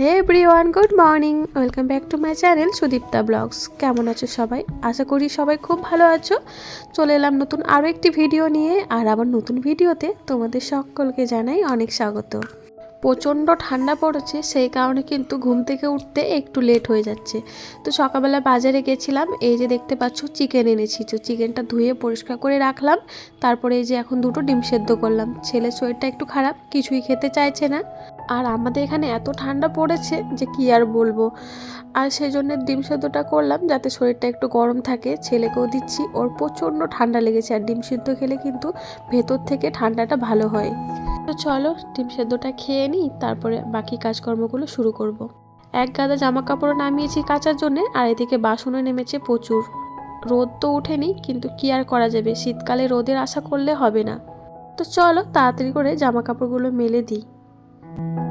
Hey everyone good morning welcome back to my channel Sudipta vlogs কেমন আছো সবাই? আশা করি সবাই খুব ভালো আছো। চলে এলাম নতুন আরও একটি ভিডিও নিয়ে, আর আবার নতুন ভিডিওতে তোমাদের সকলকে জানাই অনেক স্বাগত। প্রচণ্ড ঠান্ডা পড়েছে, সেই কারণে কিন্তু ঘুম থেকে উঠতে একটু লেট হয়ে যাচ্ছে। তো সকালবেলা বাজারে গেছিলাম, এই যে দেখতে পাচ্ছ চিকেন এনেছি। তো চিকেনটা ধুয়ে পরিষ্কার করে রাখলাম, তারপরে এই যে এখন দুটো ডিম সেদ্ধ করলাম। ছেলের শরীরটা একটু খারাপ, কিছুই খেতে চাইছে না। আর আমাদের এখানে এত ঠান্ডা পড়েছে যে কি আর বলব। আর সেই জন্য ডিম সেদ্ধটা করলাম যাতে শরীরটা একটু গরম থাকে। ছেলেকেও দিচ্ছি, ওর প্রচণ্ড ঠান্ডা লেগেছে। আর ডিম সেদ্ধ খেলে কিন্তু ভেতর থেকে ঠান্ডাটা ভালো হয়। তো চলো, ডিম সেদ্ধটা খেয়ে নিই, তারপরে বাকি কাজকর্মগুলো শুরু করব। এক গাদা জামা কাপড় নামিয়েছি কাচার জন্যে, আর এদিকে বাসনও নেমেছে প্রচুর। রোদ তো ওঠেনি, কিন্তু কি আর করা যাবে? শীতকালে রোদের আশা করলে হবে না। তো চলো, তাড়াতাড়ি করে জামা কাপড়গুলো মেলে দিই। Bye.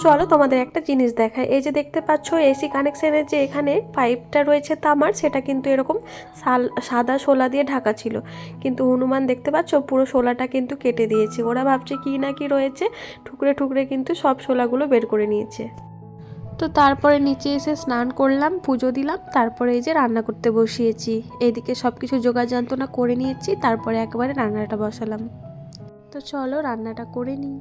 চলো তোমাদের একটা জিনিস দেখায় এই যে দেখতে পাচ্ছ এসি কানেকশনের যে এখানে পাইপটা রয়েছে তামার, সেটা কিন্তু এরকম সাল সাদা শোলা দিয়ে ঢাকা ছিল। কিন্তু হনুমান দেখতে পাচ্ছ, পুরো শোলাটা কিন্তু কেটে দিয়েছে। ওরা ভাবছে কি না কি রয়েছে, ঠুকরে ঠুকরে কিন্তু সব শোলাগুলো বের করে নিয়েছে। তো তারপরে নিচে এসে স্নান করলাম, পুজো দিলাম, তারপরে এই যে রান্না করতে বসিয়েছি। এইদিকে সব কিছু জোগাড় যন্ত্রণা করে নিয়েছি, তারপরে একবারে রান্নাটা বসালাম। তো চলো রান্নাটা করে নিই।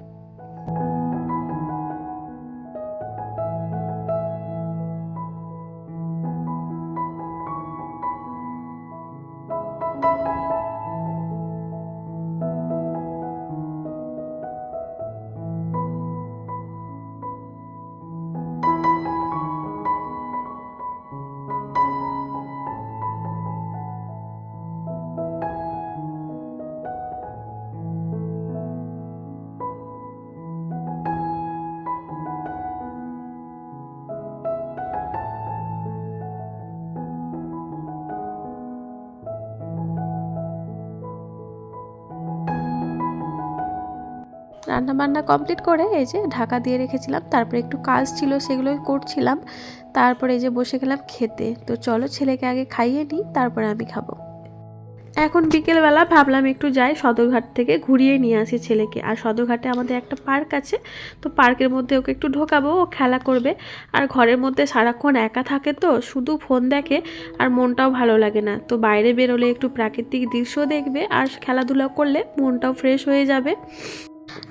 রান্না বান্না কমপ্লিট করে এই যে ঢাকা দিয়ে রেখেছিলাম, তারপরে একটু কাজ ছিল সেগুলোই করছিলাম, তারপরে এই যে বসে গেলাম খেতে। তো চলো ছেলেকে আগে খাইয়ে নিই, তারপরে আমি খাব। এখন বিকেলবেলা ভাবলাম একটু যাই সদরঘাট থেকে ঘুরিয়ে নিয়ে আসি ছেলেকে। আর সদরঘাটে আমাদের একটা পার্ক আছে, তো পার্কের মধ্যে ওকে একটু ঢোকাবো, ও খেলা করবে। আর ঘরের মধ্যে সারাক্ষণ একা থাকে তো, শুধু ফোন দেখে আর মনটাও ভালো লাগে না। তো বাইরে বেরোলে একটু প্রাকৃতিক দৃশ্য দেখবে, আর খেলাধুলা করলে মনটাও ফ্রেশ হয়ে যাবে।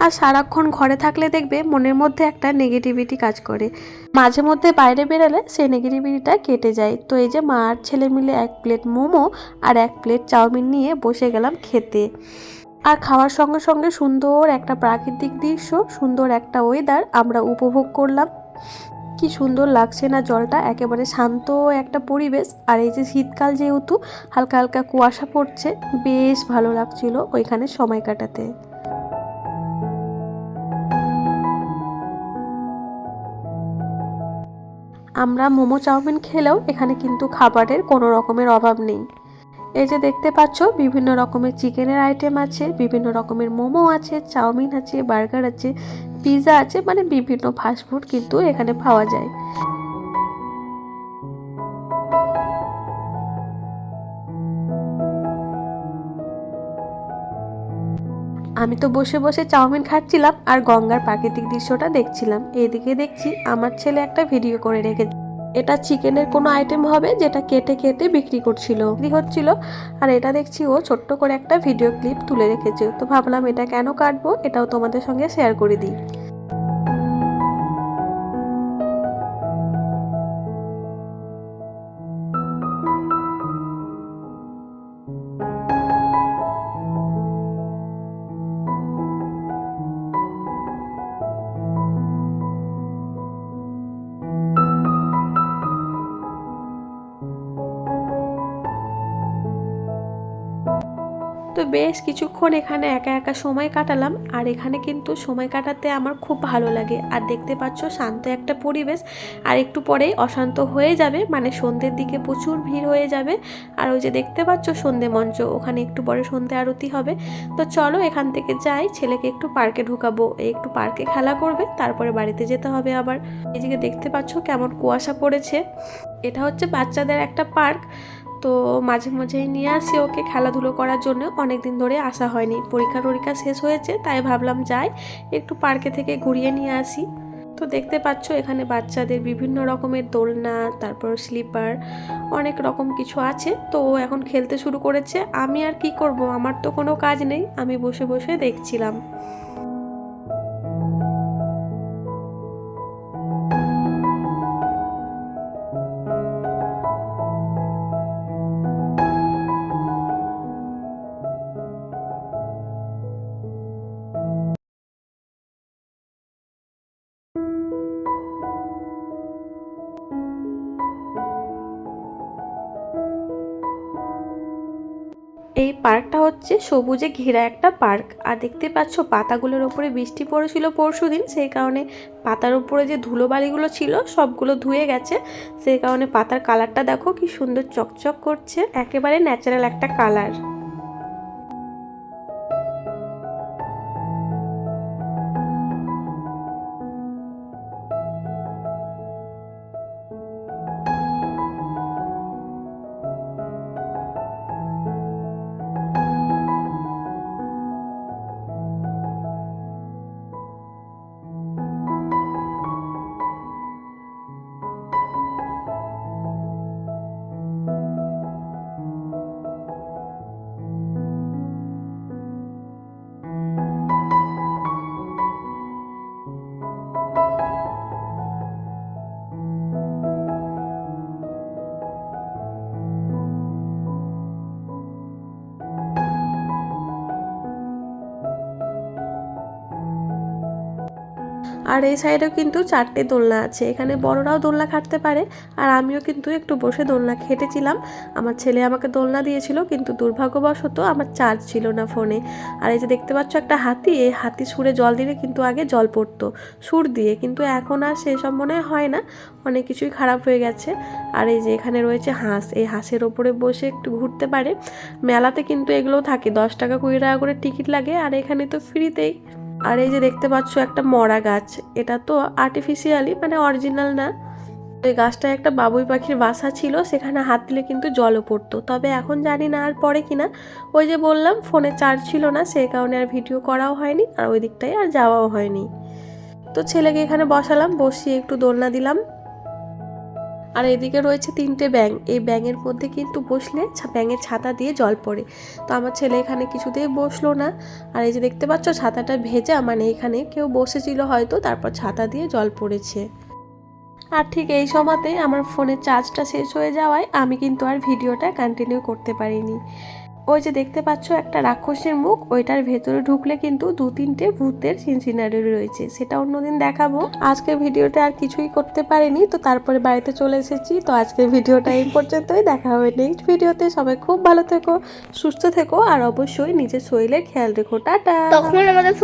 আর সারাক্ষণ ঘরে থাকলে দেখবে মনের মধ্যে একটা নেগেটিভিটি কাজ করে। মাঝে মধ্যে বাইরে বেরোলে সেই নেগেটিভিটিটা কেটে যায়। তো এই যে মা আর ছেলে মিলে এক প্লেট মোমো আর এক প্লেট চাউমিন নিয়ে বসে গেলাম খেতে। আর খাওয়ার সঙ্গে সঙ্গে সুন্দর একটা প্রাকৃতিক দৃশ্য, সুন্দর একটা ওয়েদার আমরা উপভোগ করলাম। কি সুন্দর লাগছে না জলটা, একেবারে শান্ত একটা পরিবেশ। আর এই যে শীতকাল যেহেতু, হালকা হালকা কুয়াশা পড়ছে, বেশ ভালো লাগছিল ওইখানে সময় কাটাতে। আমরা মোমো চাউমিন খেলেও এখানে কিন্তু খাবারের কোনো রকমের অভাব নেই। এই যে দেখতে পাচ্ছ, বিভিন্ন রকমের চিকেনের আইটেম আছে, বিভিন্ন রকমের মোমো আছে, চাউমিন আছে, বার্গার আছে পিৎজা আছে মানে বিভিন্ন ফাস্টফুড কিন্তু এখানে পাওয়া যায়। আমি তো বসে বসে চাউমিন খাচ্ছিলাম আর গঙ্গার প্রাকৃতিক দৃশ্যটা দেখছিলাম। এদিকে দেখছি আমার ছেলে একটা ভিডিও করে রেখেছে। এটা চিকেনের কোনো আইটেম হবে যেটা কেটে কেটে বিক্রি করছিল। বিক্রি হচ্ছিল আর এটা দেখছি ও ছোট্ট করে একটা ভিডিও ক্লিপ তুলে রেখেছে। তো ভাবলাম এটা কেন কাটবো এটাও তোমাদের সঙ্গে শেয়ার করে দিই। তো বেশ কিছুক্ষণ এখানে একা একা সময় কাটালাম, আর এখানে কিন্তু সময় কাটাতে আমার খুব ভালো লাগে। আর দেখতে পাচ্ছ শান্ত একটা পরিবেশ, আর একটু পরেই অশান্ত হয়ে যাবে মানে সন্ধ্যের দিকে প্রচুর ভিড় হয়ে যাবে। আর ওই যে দেখতে পাচ্ছ সন্ধে মঞ্চ, ওখানে একটু পরে সন্ধে আরতি হবে। তো চলো এখান থেকে যাই, ছেলেকে একটু পার্কে ঢুকাবো একটু পার্কে খেলা করবে, তারপরে বাড়িতে যেতে হবে আবার। এদিকে দেখতে পাচ্ছ কেমন কুয়াশা পড়েছে। এটা হচ্ছে বাচ্চাদের একটা পার্ক তো মাঝে মাঝেই নিয়ে আসি ওকে খেলাধুলো করার জন্য। অনেক দিন ধরে আসা হয়নি। পরীক্ষা টরীক্ষা শেষ হয়েছে, তাই ভাবলাম যাই, একটু পার্কে থেকে ঘুরিয়ে নিয়ে আসি। তো দেখতে পাচ্ছ এখানে বাচ্চাদের বিভিন্ন রকমের দোলনা, তারপর স্লিপার, অনেক রকম কিছু আছে। তো ও এখন খেলতে শুরু করেছে। আমি আর কি করব? আমার তো কোনো কাজ নেই। আমি বসে বসে দেখছিলাম। পার্কটা হচ্ছে সবুজে ঘেরা একটা পার্ক। আর দেখতে পাচ্ছ, পাতাগুলোর ওপরে বৃষ্টি পড়েছিল পরশু দিন, সেই কারণে পাতার উপরে যে ধুলোবালিগুলো ছিল, সবগুলো ধুয়ে গেছে। সেই কারণে পাতার কালারটা দেখো কি সুন্দর চকচক করছে, একেবারে ন্যাচারাল একটা কালার। আর এই সাইডেও কিন্তু চারটে দোলনা আছে। এখানে বড়রাও দোলনা খাটতে পারে আর আমিও কিন্তু একটু বসে দোলনা খেটেছিলাম। আমার ছেলে আমাকে দোলনা দিয়েছিল কিন্তু দুর্ভাগ্যবশত আমার চার্জ ছিল না ফোনে আর এই যে দেখতে পাচ্ছ একটা হাতি, এই হাতি সুরে জল দিলে কিন্তু আগে জল পড়তো, সুর দিয়ে। কিন্তু এখন আর সেসব মনে হয় না, অনেক কিছুই খারাপ হয়ে গেছে। আর এই যে এখানে রয়েছে হাঁস, এই হাঁসের ওপরে বসে একটু ঘুরতে পারে। মেলাতে কিন্তু এগুলোও থাকে, দশ টাকা কুড়ি টাকা করে টিকিট লাগে। আর এখানে তো ফ্রিতেই আর এই যে দেখতে পাচ্ছ একটা মরা গাছ। এটা তো আর্টিফিশিয়ালি মানে অরিজিনাল না। এই গাছটায় একটা বাবুই পাখির বাসা ছিল, সেখানে হাত দিলে কিন্তু জলও পড়তো। তবে এখন জানি না আর পরে কিনা। ওই যে বললাম ফোনে চার্জ ছিল না সেই কারণে আর ভিডিও করাও হয়নি, আর ওই দিকটায় আর যাওয়াও হয়নি। তো ছেলেকে এখানে বসালাম, বসিয়ে একটু দোলনা দিলাম। আর এদিকে রয়েছে তিনটে ব্যাং এই ব্যাঙের মধ্যে কিন্তু বসলে ব্যাঙের ছাতা দিয়ে জল পড়ে। তো আমার ছেলে এখানে কিছুতেই বসল না। আর এই যে দেখতে পাচ্ছ, ছাতাটা ভেজা মানে এখানে কেউ বসেছিল হয়তো, তারপর ছাতা দিয়ে জল পড়েছে। আর ঠিক এই সময়তে আমার ফোনের চার্জটা শেষ হয়ে যাওয়ায় আমি কিন্তু আর ভিডিওটা কন্টিনিউ করতে পারিনি। ওই যে দেখতে পাচ্ছ একটা রাক্ষসের মুখ, ওইটার ভেতরে ঢুকলে কিন্তু দু তিনটে ভূতের সিনসিনারি রয়েছে। সেটা অন্যদিন দেখাবো। আজকের ভিডিওটা আর কিছুই করতে পারিনি, তো তারপরে বাড়িতে চলে এসেছি। তো আজকের ভিডিওটা এই পর্যন্তই। দেখা হবে নেক্সট ভিডিওতে। সবাই খুব ভালো থেকো, সুস্থ থেকো, আর অবশ্যই নিজের শরীরের খেয়াল রেখো। টাটা! তখন আমাদের